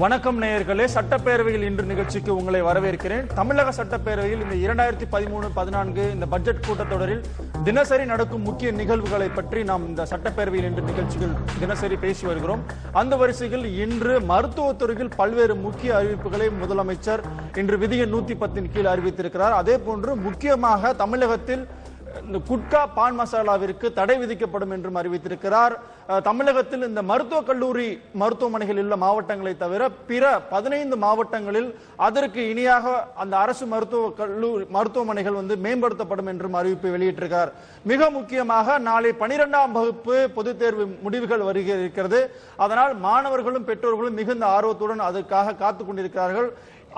வணக்கம் நேயர்களே சட்டப்பேரவையில் இன்று நிகழ்ச்சிக்கு உங்களை வரவேற்கிறேன். தமிழக சட்டப்பேரவையில் இந்த இரண்டாயிரத்தி பதிமூணு பதினான்கு இந்த பட்ஜெட் கூட்டத்தொடரில் தினசரி நடக்கும் முக்கிய நிகழ்வுகளை பற்றி நாம் இந்த சட்டப்பேரவையில் இன்று நிகழ்ச்சிகள் தினசரி பேசி வருகிறோம். அந்த வரிசையில் இன்று மருத்துவத்துறையில் பல்வேறு முக்கிய அறிவிப்புகளை முதலமைச்சர் இன்று விதிய நூத்தி பத்தின் கீழ் அறிவித்திருக்கிறார். அதே போன்று முக்கியமாக தமிழகத்தில் இந்த குட்கா பான் மசாலாவிற்கு தடை விதிக்கப்படும் என்றும் அறிவித்திருக்கிறார். தமிழகத்தில் இந்த மருத்துவக் கல்லூரி மருத்துவமனைகள் உள்ள மாவட்டங்களை தவிர பிற பதினைந்து மாவட்டங்களில் அதற்கு இணையாக அந்த அரசு மருத்துவ கல்லூரி மருத்துவமனைகள் வந்து மேம்படுத்தப்படும் என்றும் அறிவிப்பை வெளியிட்டிருக்கிறார் மிக முக்கியமாக நாளை பனிரெண்டாம் வகுப்பு பொதுத் தேர்வு முடிவுகள் வருகிறது இருக்கிறது. அதனால் மாணவர்களும் பெற்றோர்களும் மிகுந்த ஆர்வத்துடன் அதற்காக காத்துக் கொண்டிருக்கிறார்கள்.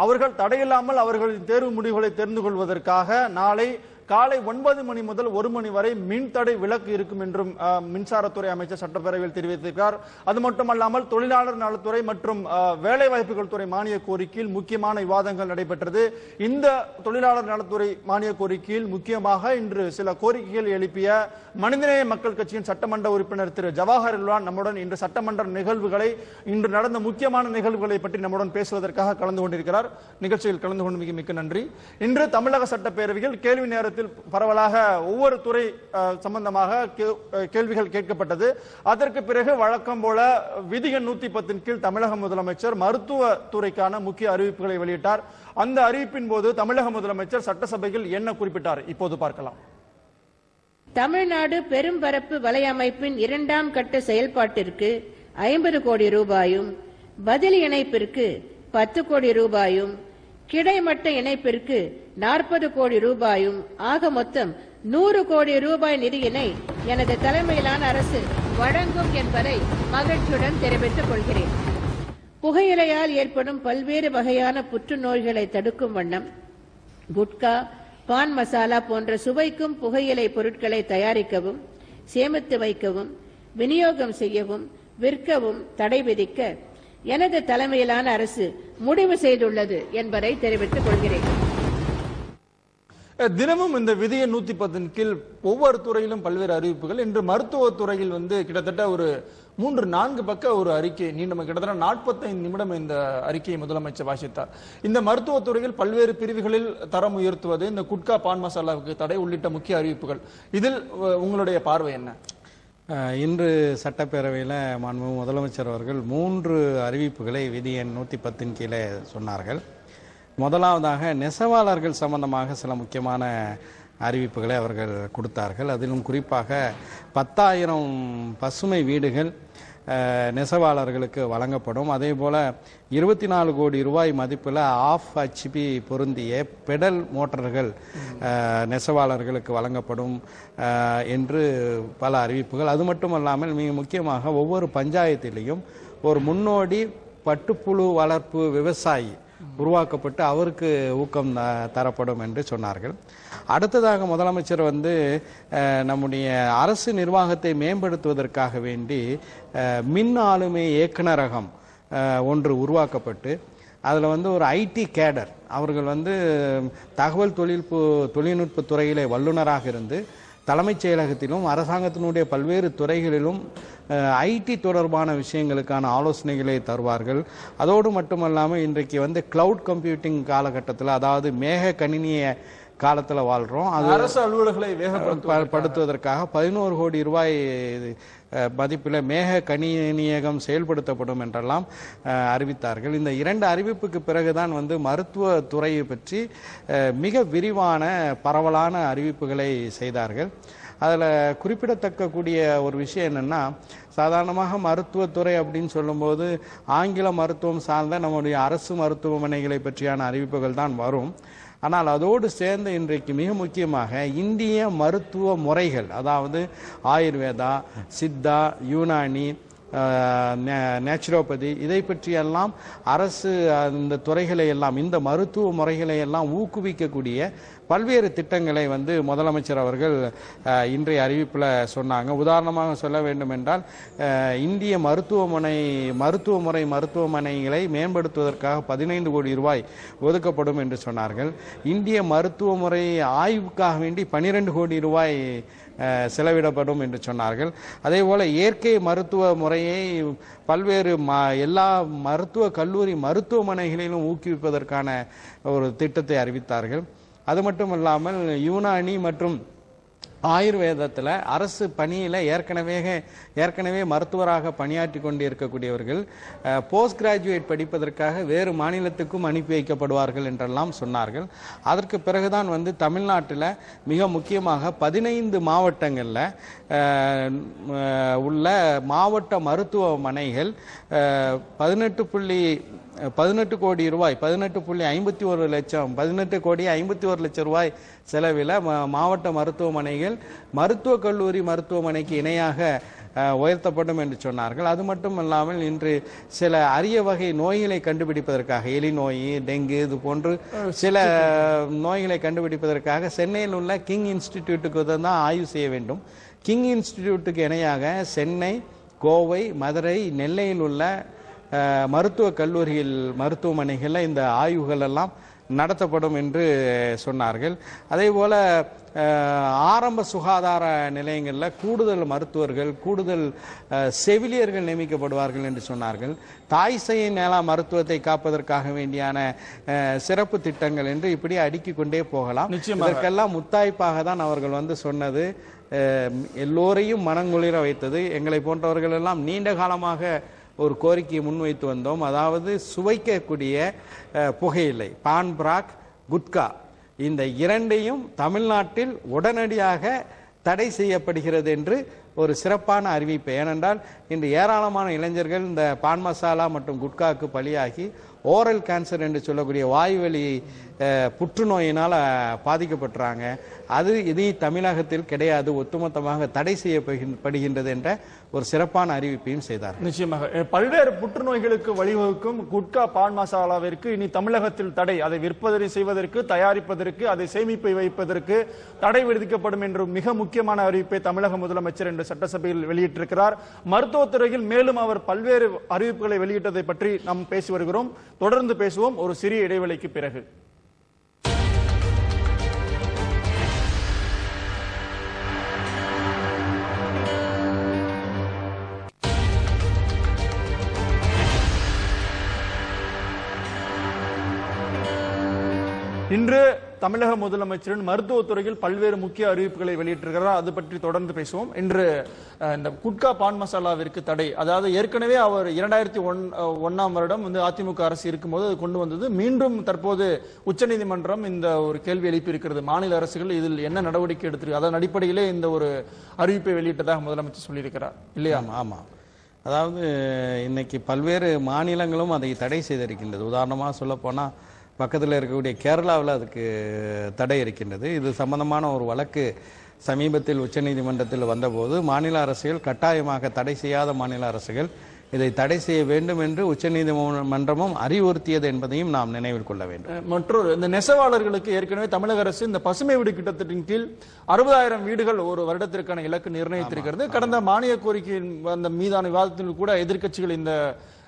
அவர்கள் தடையில்லாமல் அவர்களின் தேர்வு முடிவுகளை தெரிந்து கொள்வதற்காக நாளை காலை ஒன்பது மணி முதல் ஒரு மணி வரை மின் தடை விலக்கு இருக்கும் என்றும் மின்சாரத்துறை அமைச்சர் சட்டப்பேரவையில் தெரிவித்திருக்கிறார். அது மட்டுமல்லாமல் தொழிலாளர் நலத்துறை மற்றும் வேலைவாய்ப்புகள் துறை மானிய கோரிக்கையில் முக்கியமான விவாதங்கள் நடைபெற்றது. இந்த தொழிலாளர் நலத்துறை மானிய கோரிக்கையில் முக்கியமாக இன்று சில கோரிக்கைகள் எழுப்பிய மனிதநேய மக்கள் கட்சியின் சட்டமன்ற உறுப்பினர் திரு. ஜவஹர் நம்முடன் இன்று சட்டமன்ற நிகழ்வுகளை இன்று நடந்த முக்கியமான நிகழ்வுகளை பற்றி நம்முடன் பேசுவதற்காக கலந்து கொண்டிருக்கிறார். நிகழ்ச்சியில் கலந்து கொண்டு மிக மிக்க நன்றி. இன்று தமிழக சட்டப்பேரவையில் கேள்வி நேரத்தில் பரவலாக ஒவ்வொரு துறை சம்பந்தமாக கே- கேள்விகள் கேட்கப்பட்டது. அதற்கு பிறகு வழக்கம் போல விதிகள் நூத்தி பத்தின் கீழ் தமிழக முதலமைச்சர் மருத்துவ துறைக்கான முக்கிய அறிவிப்புகளை வெளியிட்டார். அந்த அறிவிப்பின் போது தமிழக முதலமைச்சர் சட்டசபையில் என்ன குறிப்பிட்டார்? இப்போது பார்க்கலாம். தமிழ்நாடு பெரும்பரப்பு வலையமைப்பின் இரண்டாம் கட்ட செயல்பாட்டிற்கு ஐம்பது கோடி ரூபாயும் பதில் இணைப்பிற்கு பத்து கோடி ரூபாயும் கிடைமட்ட இணைப்பிற்கு நாற்பது கோடி ரூபாயும் ஆக மொத்தம் நூறு கோடி ரூபாய் நிதியினை எனது தலைமையிலான அரசு வழங்கும் என்பதை மகிழ்ச்சியுடன் தெரிவித்துக் கொள்கிறேன். புகையிலையால் ஏற்படும் பல்வேறு வகையான புற்றுநோய்களை தடுக்கும் வண்ணம் குட்கா பான் மசாலா போன்ற சுவைக்கும் புகையிலை பொருட்களை தயாரிக்கவும் சேமித்து வைக்கவும் விநியோகம் செய்யவும் விற்கவும் தடை விதிக்க எனது தலைமையிலான அரசு முடிவு செய்துள்ளது என்பதை தெரிவித்துக் கொள்கிறேன். தினமும் இந்த விதியை நூத்தி பத்தின் கீழ் ஒவ்வொரு துறையிலும் பல்வேறு அறிவிப்புகள். இன்று மருத்துவத்துறையில் வந்து கிட்டத்தட்ட ஒரு மூன்று நான்கு பக்க ஒரு அறிக்கை நீண்ட கிட்டத்தட்ட நாற்பத்தைந்து நிமிடம் இந்த அறிக்கையை முதலமைச்சர் வாசித்தார். இந்த மருத்துவத் துறையில் பல்வேறு பிரிவுகளில் தரம் உயர்த்துவது இந்த குட்கா பான் மசாலாவுக்கு தடை உள்ளிட்ட முக்கிய அறிவிப்புகள். இதில் உங்களுடைய பார்வை என்ன? இன்று சட்டப்பேரவையில் மாண்பு முதலமைச்சர் அவர்கள் மூன்று அறிவிப்புகளை விதி எண் நூற்றி பத்தின் கீழே சொன்னார்கள். முதலாவதாக நெசவாளர்கள் சம்பந்தமாக சில முக்கியமான அறிவிப்புகளை அவர்கள் கொடுத்தார்கள். அதிலும் குறிப்பாக பத்தாயிரம் பசுமை வீடுகள் நெசவாளர்களுக்கு வழங்கப்படும். அதே போல இருபத்தி நாலு கோடி ரூபாய் மதிப்பில் ஆஃப் ஹெச்பி பொருந்திய பெடல் மோட்டார்கள் நெசவாளர்களுக்கு வழங்கப்படும் என்று பல அறிவிப்புகள். அது மட்டுமல்லாமல் மிக முக்கியமாக ஒவ்வொரு பஞ்சாயத்திலையும் ஒரு முன்னோடி பட்டுப்புழு வளர்ப்பு விவசாயி உருவாக்கப்பட்டு அவருக்கு ஊக்கம் த- தரப்படும் என்று சொன்னார்கள். அடுத்ததாக முதலமைச்சர் வந்து நம்முடைய அரசு நிர்வாகத்தை மேம்படுத்துவதற்காக வேண்டி மின் ஆளுமை இயக்குனரகம் ஒன்று உருவாக்கப்பட்டு அதில் வந்து ஒரு ஐடி கேடர். அவர்கள் வந்து தகவல் தொழில்நுட்ப தொழில்நுட்ப துறையிலே வல்லுநராக இருந்து தலைமைச் செயலகத்திலும் அரசாங்கத்தினுடைய பல்வேறு துறைகளிலும் ஐடி தொடர்பான விஷயங்களுக்கான ஆலோசனைகளை தருவார்கள். அதோடு மட்டுமல்லாமல் இன்றைக்கு வந்து கிளவுட் கம்ப்யூட்டிங் காலகட்டத்தில் அதாவது மேக கணினியை காலத்தில் வாழ்கிறோம் அது அரசு அலுவலர்களை வேகப்படுத்த ப- படுத்துவதற்காக பதினோரு கோடி ரூபாய் மதிப்பில் மேக கணினியகம் செயல்படுத்தப்படும் என்றெல்லாம் அறிவித்தார்கள். இந்த இரண்டு அறிவிப்புக்கு பிறகுதான் வந்து மருத்துவ துறையை பற்றி மிக விரிவான பரவலான அறிவிப்புகளை செய்தார்கள். அதில் குறிப்பிடத்தக்க கூடிய ஒரு விஷயம் என்னன்னா சாதாரணமாக மருத்துவத்துறை அப்படின்னு சொல்லும்போது ஆங்கில மருத்துவம் சார்ந்த நம்முடைய அரசு மருத்துவமனைகளை பற்றியான அறிவிப்புகள் தான் வரும். ஆனால் அதோடு சேர்ந்து இன்றைக்கு மிக முக்கியமாக இந்திய மருத்துவ முறைகள் அதாவது ஆயுர்வேதா சித்தா யூனானி நேச்சுரோபதி இதை பற்றியெல்லாம் அரசு அந்த துறைகளை எல்லாம் இந்த மருத்துவ முறைகளை எல்லாம் ஊக்குவிக்கக்கூடிய பல்வேறு திட்டங்களை வந்து முதலமைச்சர் அவர்கள் இன்றைய அறிவிப்பில் சொன்னாங்க. உதாரணமாக சொல்ல வேண்டும் என்றால் இந்திய மருத்துவமனை மருத்துவ முறை மருத்துவமனைகளை மேம்படுத்துவதற்காக பதினைந்து கோடி ரூபாய் ஒதுக்கப்படும் என்று சொன்னார்கள். இந்திய மருத்துவ முறை ஆய்வுக்காக வேண்டி பனிரெண்டு கோடி ரூபாய் செலவிடப்படும் என்று சொன்னார்கள். அதே போல இயற்கை மருத்துவ முறையை பல்வேறு ம எல்லா மருத்துவ கல்லூரி மருத்துவமனைகளிலும் ஊக்குவிப்பதற்கான ஒரு திட்டத்தை அறிவித்தார்கள். அது மட்டும் இல்லாமல் யூனானி மற்றும் ஆயுர்வேதத்தில் அரசு பணியில் ஏற்கனவே ஏற்கனவே மருத்துவராக பணியாற்றி கொண்டு இருக்கக்கூடியவர்கள் போஸ்ட் கிராஜுவேட் படிப்பதற்காக வேறு மாநிலத்துக்கும் அனுப்பி வைக்கப்படுவார்கள் என்றெல்லாம் சொன்னார்கள். அதற்கு பிறகுதான் வந்து தமிழ்நாட்டில் மிக முக்கியமாக பதினைந்து மாவட்டங்களில் உள்ள மாவட்ட மருத்துவமனைகள் பதினெட்டு புள்ளி பதினெட்டு கோடி ரூபாய் பதினெட்டு புள்ளி ஐம்பத்தி ஒரு லட்சம் பதினெட்டு கோடி ஐம்பத்தி ஒரு லட்சம் ரூபாய் செலவில் மாவட்ட மருத்துவமனைகள் மருத்துவக் கல்லூரி மருத்துவமனைக்கு இணையாக உயர்த்தப்படும் என்று சொன்னார்கள். அது மட்டும் இல்லாமல் இன்று சில அரிய வகை நோய்களை கண்டுபிடிப்பதற்காக எலி நோய் டெங்கு இது போன்று சில நோய்களை கண்டுபிடிப்பதற்காக சென்னையில் உள்ள கிங் இன்ஸ்டிடியூட்டுக்கு தான் ஆய்வு செய்ய வேண்டும். கிங் இன்ஸ்டிடியூட்டுக்கு இணையாக சென்னை கோவை மதுரை நெல்லையில் உள்ள மருத்துவக் கல்லூரியில் மருத்துவமனைகளில் இந்த ஆய்வுகள் எல்லாம் நடத்தப்படும் என்று சொன்னார்கள். அதே போல ஆரம்ப சுகாதார நிலையங்களில் கூடுதல் மருத்துவர்கள் கூடுதல் செவிலியர்கள் நியமிக்கப்படுவார்கள் என்று சொன்னார்கள். தாய் சேய் நல மருத்துவத்தை காப்பதற்காக வேண்டியான சிறப்பு திட்டங்கள் என்று இப்படி அடுக்கிக் கொண்டே போகலாம். இதற்கெல்லாம் முத்தாய்ப்பாக தான் அவர்கள் வந்து சொன்னது. எல்லோரையும் மனங்குளிர வைத்தது. எங்களை போன்றவர்கள் எல்லாம் நீண்ட காலமாக ஒரு கோரிக்கையை முன்வைத்து வந்தோம். அதாவது சுவைக்கக்கூடிய புகையிலை பான் பிராக் குட்கா. இந்த இரண்டையும் தமிழ்நாட்டில் உடனடியாக தடை செய்யப்படுகிறது என்று ஒரு சிறப்பான அறிவிப்பு. ஏனென்றால் இன்று ஏராளமான இளைஞர்கள் இந்த பான் மசாலா மற்றும் குட்காக்கு பலியாகி ஓரல் கேன்சர் என்று சொல்லக்கூடிய வாய்வழி புற்றுநோயினால் பாதிக்கப்பட்டுறாங்க. அது இது தமிழகத்தில் கிடையாது. ஒட்டுமொத்தமாக தடை செய்யப்படுகின்றது என்ற ஒரு சிறப்பான அறிவிப்பையும் செய்தார். நிச்சயமாக. பல்வேறு புற்றுநோய்களுக்கு வழிவகுக்கும் குட்கா பான் மசாலாவிற்கு இனி தமிழகத்தில் தடை. அதை விற்பதை செய்வதற்கு தயாரிப்பதற்கு அதை சேமிப்பை வைப்பதற்கு தடை விதிக்கப்படும் என்று மிக முக்கியமான அறிவிப்பை தமிழக முதலமைச்சர் என்று சட்டசபையில் வெளியிட்டிருக்கிறார். மருத்துவத்துறையில் மேலும் அவர் பல்வேறு அறிவிப்புகளை வெளியிட்டதை பற்றி நாம் பேசி வருகிறோம். தொடர்ந்து பேசுவோம். ஒரு சிறிய இடைவெளிக்கு பிறகு. இன்று தமிழக முதலமைச்சரின் மருத்துவத்துறையில் பல்வேறு முக்கிய அறிவிப்புகளை வெளியிட்டிருக்கிறார். அது பற்றி தொடர்ந்து பேசுவோம். இன்று இந்த குட்கா பான் மசாலாவிற்கு தடை. அதாவது ஏற்கனவே அவர் இரண்டாயிரத்தி ஒன் அஹ், வருடம் வந்து அதிமுக அரசு இருக்கும்போது அது கொண்டு வந்தது. மீண்டும் தற்போது உச்சநீதிமன்றம் இந்த ஒரு கேள்வி எழுப்பியிருக்கிறது. மாநில அரசுகள் இதில் என்ன நடவடிக்கை எடுத்திருக்கு? அதன் அடிப்படையிலே இந்த ஒரு அறிவிப்பை வெளியிட்டதாக முதலமைச்சர் சொல்லியிருக்கிறார். இல்லையா? ஆமா அதாவது இன்னைக்கு பல்வேறு மாநிலங்களும் அதை தடை செய்திருக்கின்றது. உதாரணமாக சொல்லப்போனால் பக்கத்தில் இருக்கக்கூடிய கேரளாவில் அதுக்கு தடை இருக்கின்றது. இது சம்பந்தமான ஒரு வழக்கு சமீபத்தில் உச்சநீதிமன்றத்தில் வந்தபோது மாநில அரசுகள் கட்டாயமாக தடை செய்யாத மாநில அரசுகள் இதை தடை செய்ய வேண்டும் என்று உச்சநீதிமன்றமும் அறிவுறுத்தியது என்பதையும் நாம் நினைவில் கொள்ள வேண்டும். மற்றொரு இந்த நெசவாளர்களுக்கு ஏற்கனவே தமிழக அரசு இந்த பசுமை வீடு திட்டத்தின் கீழ் அறுபதாயிரம் வீடுகள் ஒரு வருடத்திற்கான இலக்கு நிர்ணயித்திருக்கிறது. கடந்த மானிய கோரிக்கையின் அந்த மீதான விவாதத்தில் கூட எதிர்க்கட்சிகள் இந்த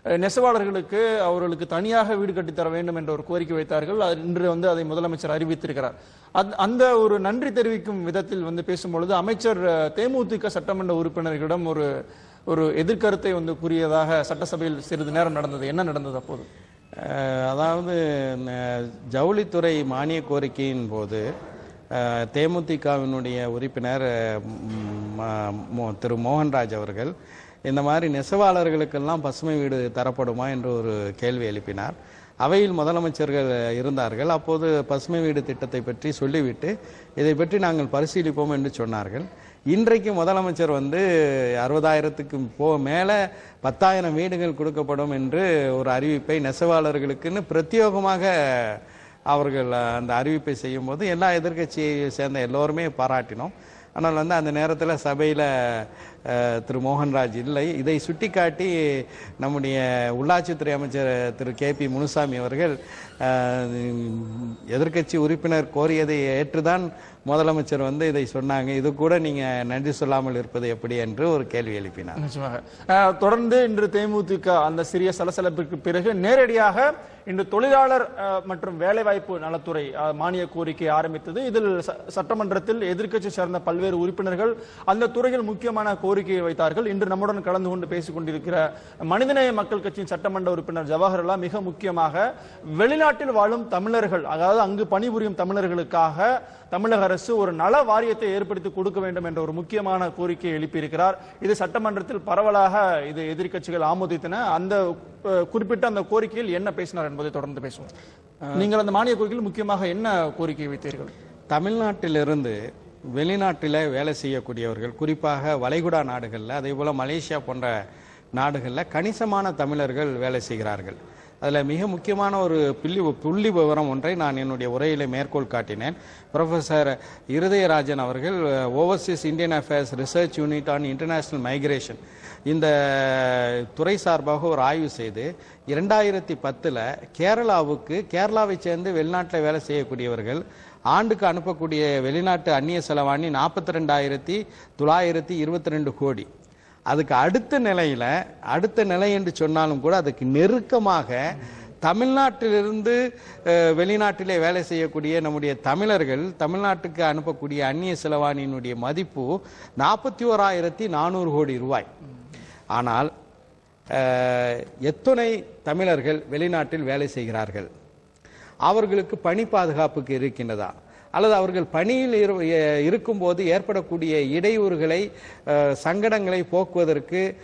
நெசவாளர்களுக்கு அவர்களுக்கு தனியாக வீடு கட்டித்தர வேண்டும் என்ற ஒரு கோரிக்கை வைத்தார்கள். அது இன்று வந்து அதை முதலமைச்சர் அறிவித்திருக்கிறார். அந்த- அந்த ஒரு நன்றி தெரிவிக்கும் விதத்தில் வந்து பேசும்பொழுது அமைச்சர் தேமுதிக சட்டமன்ற உறுப்பினர்களிடம் ஒரு ஒரு எதிர்கருத்தை வந்து கூறியதாக சட்டசபையில் சிறிது நேரம் நடந்தது. என்ன நடந்தது அப்போது? அதாவது ஜவுளித்துறை மானிய கோரிக்கையின் போது தேமுதிகவினுடைய உறுப்பினர் மோ- திரு மோகன்ராஜ் அவர்கள் இந்த மாதிரி நெசவாளர்களுக்கெல்லாம் பசுமை வீடு தரப்படுமா என்று ஒரு கேள்வி எழுப்பினார். அவையில் முதலமைச்சர்கள் இருந்தார்கள். அப்போது பசுமை வீடு திட்டத்தை பற்றி சொல்லிவிட்டு இதை பற்றி நாங்கள் பரிசீலிப்போம் என்று சொன்னார்கள். இன்றைக்கு முதலமைச்சர் வந்து அறுபதாயிரத்துக்கு போ மேலே பத்தாயிரம் வீடுகள் கொடுக்கப்படும் என்று ஒரு அறிவிப்பை நெசவாளர்களுக்குன்னு பிரத்யேகமாக அவர்கள் அந்த அறிவிப்பை செய்யும்போது எல்லா எதிர்க்கட்சியை சேர்ந்த எல்லோருமே பாராட்டினோம். ஆனால் வந்து அந்த நேரத்தில் சபையில் திரு மோகன்ராஜ் இல்லை. இதை சுட்டிக்காட்டி நம்முடைய உள்ளாட்சித்துறை அமைச்சர் திரு கே பி முனுசாமி அவர்கள் எதிர்கட்சி எதிர்க்கட்சி உறுப்பினர் கோரியதை ஏற்றுதான் முதலமைச்சர் வந்து இதை சொன்னாங்க. இது கூட நீங்க நன்றி சொல்லாமல் இருப்பது எப்படி என்று ஒரு கேள்வி எழுப்பினார். நிச்சயமாக. தொடர்ந்து இன்று தேமுதிக அந்த சிறிய சலசலப்பிற்கு பிறகு நேரடியாக இன்று தொழிலாளர் மற்றும் வேலைவாய்ப்பு நலத்துறை மானிய கோரிக்கை ஆரம்பித்தது. இதில் சட்டமன்றத்தில் எதிர்க்கட்சி சேர்ந்த பல்வேறு உறுப்பினர்கள் அந்த துறையில் முக்கியமான கோரிக்கையை வைத்தார்கள். இன்று நம்முடன் கலந்து கொண்டு பேசிக் கொண்டிருக்கிற மனிதநேய மக்கள் கட்சியின் சட்டமன்ற உறுப்பினர் ஜவஹர்லா மிக முக்கியமாக வெளிநாட்டில் வாழும் தமிழர்கள் அதாவது அங்கு பணிபுரியும் தமிழர்களுக்காக தமிழக அரசு ஒரு நல வாரியத்தை ஏற்படுத்தி கொடுக்க வேண்டும் என்ற ஒரு முக்கியமான கோரிக்கையை எழுப்பியிருக்கிறார். இது சட்டமன்றத்தில் பரவலாக இது எதிர்க்கட்சிகள் ஆமோதித்தன. அந்த குறிப்பிட்ட அந்த கோரிக்கையில் என்ன பேசினார் என்பதை தொடர்ந்து பேசுவோம். நீங்கள் அந்த மானிய கோரிக்கையில் முக்கியமாக என்ன கோரிக்கை வைத்தீர்கள்? தமிழ்நாட்டிலிருந்து வெளிநாட்டில் வேலை செய்யக்கூடியவர்கள் குறிப்பாக வளைகுடா நாடுகளில் அதே போல் மலேசியா போன்ற நாடுகளில் கணிசமான தமிழர்கள் வேலை செய்கிறார்கள். அதில் மிக முக்கியமான ஒரு புள்ளி புள்ளி விவரம் ஒன்றை நான் என்னுடைய உரையிலே மேற்கோள் காட்டினேன். ப்ரொஃபசர் இருதயராஜன் அவர்கள் overseas Indian affairs research unit on international migration இந்த துறை சார்பாக ஒரு ஆய்வு செய்து இரண்டாயிரத்தி பத்தில் கேரளாவுக்கு கேரளாவை சேர்ந்து வெளிநாட்டில் வேலை செய்யக்கூடியவர்கள் ஆண்டுக்கு அனுப்பக்கூடிய வெளிநாட்டு அந்நிய செலவாணி நாற்பத்தி ரெண்டாயிரத்தி தொள்ளாயிரத்தி இருபத்தி ரெண்டு கோடி. அதுக்கு அடுத்த நிலையில அடுத்த நிலை என்று சொன்னாலும் கூட அதுக்கு நெருக்கமாக தமிழ்நாட்டிலிருந்து வெளிநாட்டிலே வேலை செய்யக்கூடிய நம்முடைய தமிழர்கள் தமிழ்நாட்டுக்கு அனுப்பக்கூடிய அந்நிய செலவாணியினுடைய மதிப்பு நாற்பத்தி ஓராயிரத்தி நானூறு கோடி ரூபாய். ஆனால் எத்தனை தமிழர்கள் வெளிநாட்டில் வேலை செய்கிறார்கள். அவர்களுக்கு பணி பாதுகாப்புக்கு இருக்கின்றதா? அல்லது அவர்கள் பணியில் இரு- இருக்கும்போது ஏற்படக்கூடிய இடையூறுகளை சங்கடங்களை போக்குவதற்கு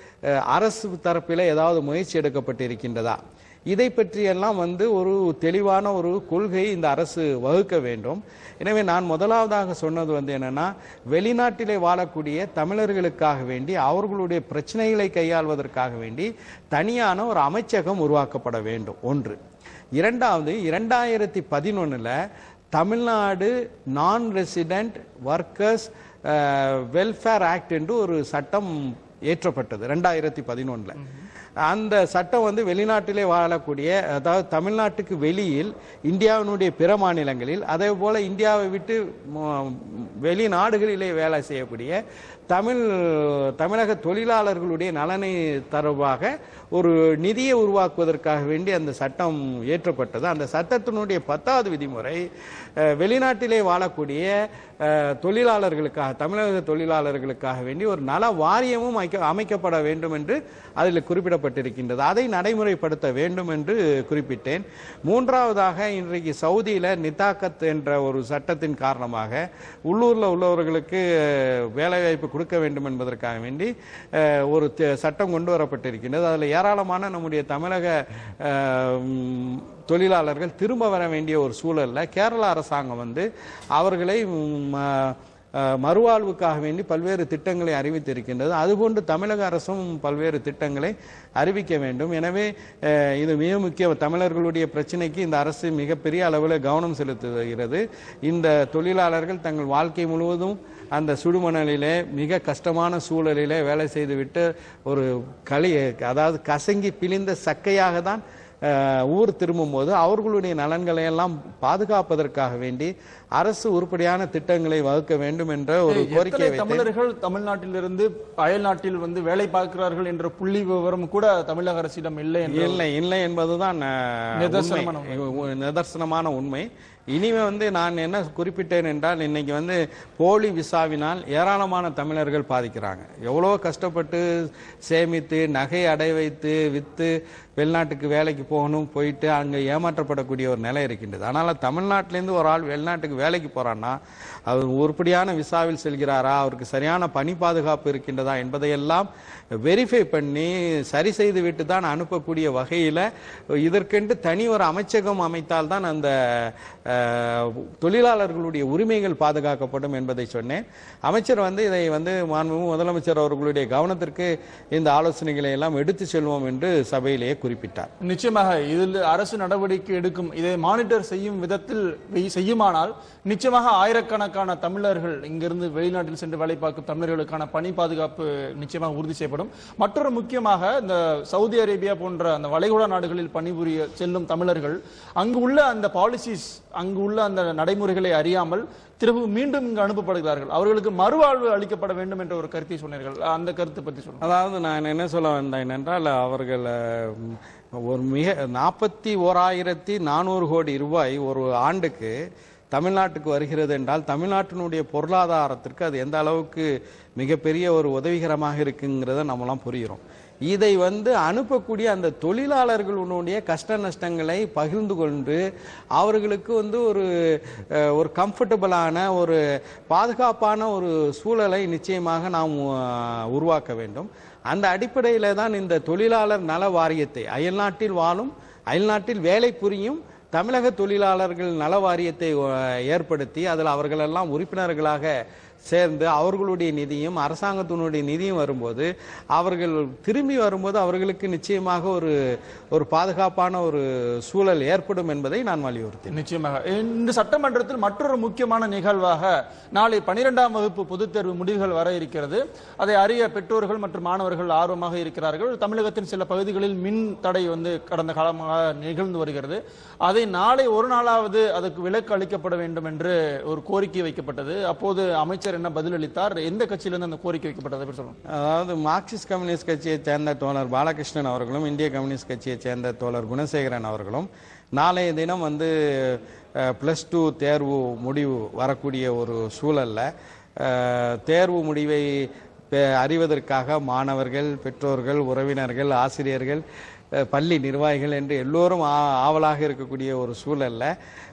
அரசு தரப்பில் ஏதாவது முயற்சி எடுக்கப்பட்டிருக்கின்றதா? இதை பற்றியெல்லாம் வந்து ஒரு தெளிவான ஒரு கொள்கை இந்த அரசு வகுக்க வேண்டும். எனவே நான் முதலாவதாக சொன்னது வந்து என்னன்னா வெளிநாட்டிலே வாழக்கூடிய தமிழர்களுக்காக வேண்டி அவர்களுடைய பிரச்சனைகளை கையாள்வதற்காக வேண்டி தனியான ஒரு அமைச்சகம் உருவாக்கப்பட வேண்டும். ஒன்று. இரண்டாவது இரண்டாயிரத்தி பதினொன்னுல தமிழ்நாடு நான் ரெசிடென்ட் ஒர்க்கர்ஸ் வெல்ஃபேர் ஆக்ட் என்று ஒரு சட்டம் ஏற்றப்பட்டது ரெண்டாயிரத்தி பதினொன்றில் அந்த சட்டம் வந்து வெளிநாட்டிலே வாழக்கூடிய அதாவது தமிழ்நாட்டுக்கு வெளியில் இந்தியாவினுடைய பிற மாநிலங்களில் அதே போல் இந்தியாவை விட்டு வெளிநாடுகளிலே வேலை செய்யக்கூடிய தமிழ் தமிழக தொழிலாளர்களுடைய நலனை தரவாக ஒரு நிதியை உருவாக்குவதற்காக வேண்டி அந்த சட்டம் ஏற்றப்பட்டது அந்த சட்டத்தினுடைய பத்தாவது விதிமுறை வெளிநாட்டிலே வாழக்கூடிய தொழிலாளர்களுக்காக தமிழக தொழிலாளர்களுக்காக வேண்டி ஒரு நல வாரியமும் அமைக்க- அமைக்கப்பட வேண்டும் என்று அதில் குறிப்பிடப்பட்டிருக்கின்றது. அதை நடைமுறைப்படுத்த வேண்டும் என்று குறிப்பிட்டேன். மூன்றாவதாக இன்றைக்கு சவுதியில் நிதாக்கத் என்ற ஒரு சட்டத்தின் காரணமாக உள்ளூரில் உள்ளவர்களுக்கு வேலைவாய்ப்பு கொடுக்க வேண்டும் என்பதற்காக வேண்டி ஒரு சட்டம் கொண்டு வரப்பட்டிருக்கின்றது. அதில் ஏராளமான நம்முடைய தமிழக தொழிலாளர்கள் திரும்ப வர வேண்டிய ஒரு சூழலில் கேரள அரசாங்கம் வந்து அவர்களை மறுவாழ்வுக்காக வேண்டி பல்வேறு திட்டங்களை அறிவித்திருக்கின்றது. அதுபோன்று தமிழக அரசும் பல்வேறு திட்டங்களை அறிவிக்க வேண்டும். எனவே இது மிக முக்கிய தமிழர்களுடைய பிரச்சனைக்கு இந்த அரசு மிகப்பெரிய அளவில் கவனம் செலுத்துகிறது. இந்த தொழிலாளர்கள் தங்கள் வாழ்க்கை முழுவதும் அந்த சுடுமணலிலே மிக கஷ்டமான சூழலிலே வேலை செய்துவிட்டு ஒரு களி அதாவது கசங்கி பிழிந்த சக்கையாக தான் ஊர் திரும்பும்போது அவர்களுடைய நலன்களை எல்லாம் பாதுகாப்பதற்காக வேண்டி அரசு உருப்படியான திட்டங்களை வகுக்க வேண்டும் என்ற ஒரு கோரிக்கை தமிழர்கள் தமிழ்நாட்டிலிருந்து அயல்நாட்டில் வந்து வேலை பார்க்கிறார்கள் என்ற புள்ளி விவரம் கூட தமிழக அரசிடம் இல்லை இல்லை இல்லை என்பதுதான் நிதர்சனமான உண்மை. இனிமே வந்து நான் என்ன குறிப்பிட்டேன் என்றால் இன்னைக்கு வந்து போலி விசாவினால் ஏராளமான தமிழர்கள் பாதிக்கிறாங்க. எவ்வளோ கஷ்டப்பட்டு சேமித்து நகை அடை வைத்து விற்று வெளிநாட்டுக்கு வேலைக்கு போகணும் போயிட்டு அங்கே ஏமாற்றப்படக்கூடிய ஒரு நிலை இருக்கின்றது. ஆனால் தமிழ்நாட்டிலேருந்து ஒரு ஆள் வெளிநாட்டுக்கு வேலைக்கு போகிறான்னா அவர் உருப்படியான விசாவில் செல்கிறாரா அவருக்கு சரியான பணி பாதுகாப்பு இருக்கின்றதா என்பதையெல்லாம் வெரிஃபை பண்ணி சரி செய்து விட்டு தான் அனுப்பக்கூடிய வகையில் இதற்கென்று தனி ஒரு அமைச்சகம் அமைத்தால் தான் அந்த தொழிலாளர்களுடைய உரிமைகள் பாதுகாக்கப்படும் என்பதை சொன்னேன். அமைச்சர் வந்து இதை வந்து மாண்புமிகு முதலமைச்சர் அவர்களுடைய கவனத்திற்கு இந்த ஆலோசனைகளை எல்லாம் எடுத்து செல்வோம் என்று சபையிலேயே குறிப்பிட்டார். நிச்சயமாக இதில் அரசு நடவடிக்கை எடுக்கும் இதை மானிட்டர் செய்யும் விதத்தில் செய்யுமானால் நிச்சயமாக ஆயிரக்கணக்கான தமிழர்கள் இங்கிருந்து வெளிநாட்டில் சென்று வேலை பார்க்கும் தமிழர்களுக்கான பணி பாதுகாப்பு நிச்சயமாக உறுதி செய்யப்படும். மற்றொரு முக்கியமாக இந்த சவுதி அரேபியா போன்ற அந்த வளைகுடா நாடுகளில் பணிபுரிய செல்லும் தமிழர்கள் அங்கு உள்ள அந்த பாலிசிஸ் அங்கு உள்ள அந்த நடைமுறைகளை அறியாமல் திரும்ப மீண்டும் இங்கு அனுப்பப்படுகிறார்கள். அவர்களுக்கு மறுவாழ்வு அளிக்கப்பட வேண்டும் என்ற ஒரு கருத்தை சொன்னீர்கள். அந்த கருத்தை பற்றி சொல்லுங்க. அதாவது நான் என்ன சொல்ல வந்தேன் என்றால் அவர்கள் ஒரு மிக நாற்பத்தி ஓராயிரத்தி நானூறு கோடி ரூபாய் ஒரு ஆண்டுக்கு தமிழ்நாட்டுக்கு வருகிறது என்றால் தமிழ்நாட்டினுடைய பொருளாதாரத்திற்கு அது எந்த அளவுக்கு மிகப்பெரிய ஒரு உதவிகரமாக இருக்குங்கிறத நம்மலாம் புரிகிறோம். இதை வந்து அனுப்பக்கூடிய அந்த தொழிலாளர்களுடைய கஷ்ட நஷ்டங்களை பகிர்ந்து கொண்டு அவர்களுக்கு வந்து ஒரு ஒரு கம்ஃபர்டபுளான ஒரு பாதுகாப்பான ஒரு சூழலை நிச்சயமாக நாம் உருவாக்க வேண்டும். அந்த அடிப்படையில் தான் இந்த தொழிலாளர் நல வாரியத்தை அயல்நாட்டில் வாழும் அயல்நாட்டில் வேலை புரியும் தமிழக தொழிலாளர்கள் நல வாரியத்தை ஏற்படுத்தி அதில் அவர்களெல்லாம் உறுப்பினர்களாக சேர்ந்து அவர்களுடைய நிதியும் அரசாங்கத்தினுடைய நிதியும் வரும்போது அவர்கள் திரும்பி வரும்போது அவர்களுக்கு நிச்சயமாக ஒரு ஒரு பாதுகாப்பான ஒரு சூழல் ஏற்படும் என்பதை நான் வலியுறுத்தேன் நிச்சயமாக. இந்த சட்டமன்றத்தில் மற்றொரு முக்கியமான நிகழ்வாக நாளை பனிரெண்டாம் வகுப்பு பொதுத் தேர்வு முடிவுகள் வர இருக்கிறது. அதை அறிய பெற்றோர்கள் மற்றும் மாணவர்கள் ஆர்வமாக இருக்கிறார்கள். தமிழகத்தின் சில பகுதிகளில் மின் தடை வந்து கடந்த காலமாக நிகழ்ந்து வருகிறது. அதை நாளை ஒரு நாளாவது அதற்கு விலக்கு அளிக்கப்பட வேண்டும் என்று ஒரு கோரிக்கை வைக்கப்பட்டது. அப்போது அமைச்சர் என்ன பதிலளித்தார்? எந்த கட்சியிலிருந்து அந்த கோரிக்கை வைக்கப்பட்டது? அப்படி அதாவது மார்க்சிஸ்ட் கம்யூனிஸ்ட் கட்சியை சேர்ந்த தோழர் பாலகிருஷ்ணன் அவர்களும் இந்திய கம்யூனிஸ்ட் கட்சியை சேர்ந்த தோழர் குணசேகரன் அவர்களும் நாளைய தினம் வந்து ப்ளஸ் டூ தேர்வு முடிவு வரக்கூடிய ஒரு சூழலில் தேர்வு முடிவை அறிவதற்காக மாணவர்கள் பெற்றோர்கள் உறவினர்கள் ஆசிரியர்கள் பள்ளி நிர்வாகிகள் என்று எல்லோரும் ஆ- ஆவலாக இருக்கக்கூடிய ஒரு சூழல்ல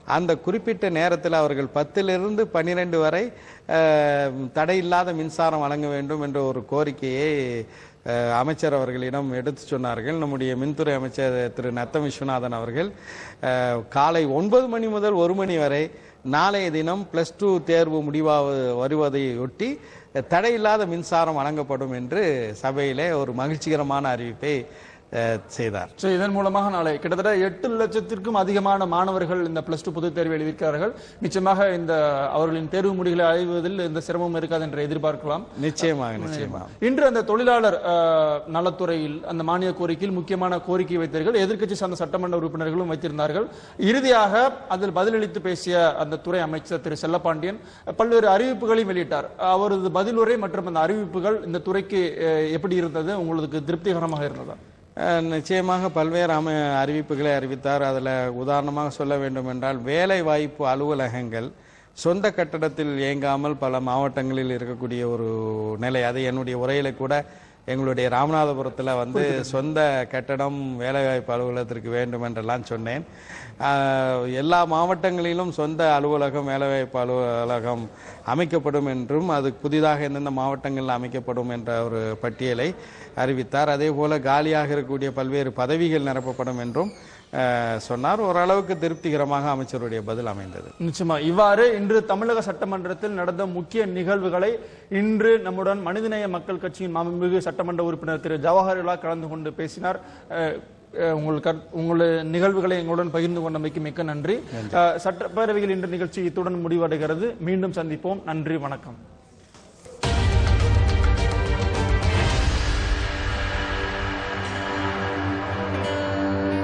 அந்த குறிப்பிட்ட நேரத்தில் அவர்கள் பத்திலிருந்து பன்னிரெண்டு வரை தடையில்லாத மின்சாரம் வழங்க வேண்டும் என்ற ஒரு கோரிக்கையை அமைச்சர் அவர்களிடம் எடுத்து சொன்னார்கள். நம்முடைய மின்துறை அமைச்சர் திரு நத்தம் விஸ்வநாதன் அவர்கள் காலை ஒன்பது மணி முதல் ஒரு மணி வரை நாளைய தினம் பிளஸ் டூ தேர்வு முடிவாக வருவதையொட்டி தடையில்லாத மின்சாரம் வழங்கப்படும் என்று சபையிலே ஒரு மகிழ்ச்சிகரமான அறிவிப்பை செய்தார். இதன் மூலமாக நாளை கிட்டத்தட்ட எட்டு லட்சத்திற்கும் அதிகமான மாணவர்கள் இந்த பிளஸ் டூ பொதுத் தேர்வு எழுதியிருக்கிறார்கள். நிச்சயமாக இந்த அவர்களின் தேர்வு முடிகளை அறிவதில் எந்த சிரமமும் இருக்காது என்று எதிர்பார்க்கலாம். நிச்சயமாக நிச்சயமாக. இன்று அந்த தொழிலாளர் நலத்துறையில் அந்த மானிய கோரிக்கையில் முக்கியமான கோரிக்கை வைத்தீர்கள். எதிர்க்கட்சி சார்ந்த சட்டமன்ற உறுப்பினர்களும் வைத்திருந்தார்கள். இறுதியாக அதில் பதிலளித்து பேசிய அந்த துறை அமைச்சர் திரு செல்லப்பாண்டியன் பல்வேறு அறிவிப்புகளையும் வெளியிட்டார். அவரது பதிலுரை மற்றும் அந்த அறிவிப்புகள் இந்த துறைக்கு எப்படி இருந்தது உங்களுக்கு திருப்திகரமாக இருந்ததா? நிச்சயமாக பல்வேறு அம அறிவிப்புகளை அறிவித்தார். அதில் உதாரணமாக சொல்ல வேண்டும் என்றால் வேலை வாய்ப்பு அலுவலகங்கள் சொந்த கட்டடத்தில் இயங்காமல் பல மாவட்டங்களில் இருக்கக்கூடிய ஒரு நிலை. அது என்னுடைய உரையில கூட எங்களுடைய ராமநாதபுரத்தில் வந்து சொந்த கட்டடம் வேலைவாய்ப்பு அலுவலகத்திற்கு வேண்டும் என்றெல்லாம் சொன்னேன். எல்லா மாவட்டங்களிலும் சொந்த அலுவலகம் வேலைவாய்ப்பு அலுவலகம் அமைக்கப்படும் என்றும் அது புதிதாக எந்தெந்த மாவட்டங்களில் அமைக்கப்படும் என்ற ஒரு பட்டியலை அறிவித்தார். அதே போல காலியாக இருக்கக்கூடிய பல்வேறு பதவிகள் நிரப்பப்படும் என்றும் சொன்னார். ஓரளவுக்கு திருப்திகரமாக அமைச்சருடைய பதில் அமைந்தது. நிச்சயமா. இவ்வாறு இன்று தமிழக சட்டமன்றத்தில் நடந்த முக்கிய நிகழ்வுகளை இன்று நம்முடன் மனிதநேய மக்கள் கட்சியின் மாண்புமிகு சட்டமன்ற உறுப்பினர் திரு ஜவஹர்லால் கலந்து கொண்டு பேசினார். உங்கள் உங்களுடைய நிகழ்வுகளை எங்களுடன் பகிர்ந்து கொண்டமைக்கு மிக்க நன்றி. சட்டப்பேரவையில் இன்று நிகழ்ச்சி இத்துடன் முடிவடைகிறது. மீண்டும் சந்திப்போம். நன்றி வணக்கம்.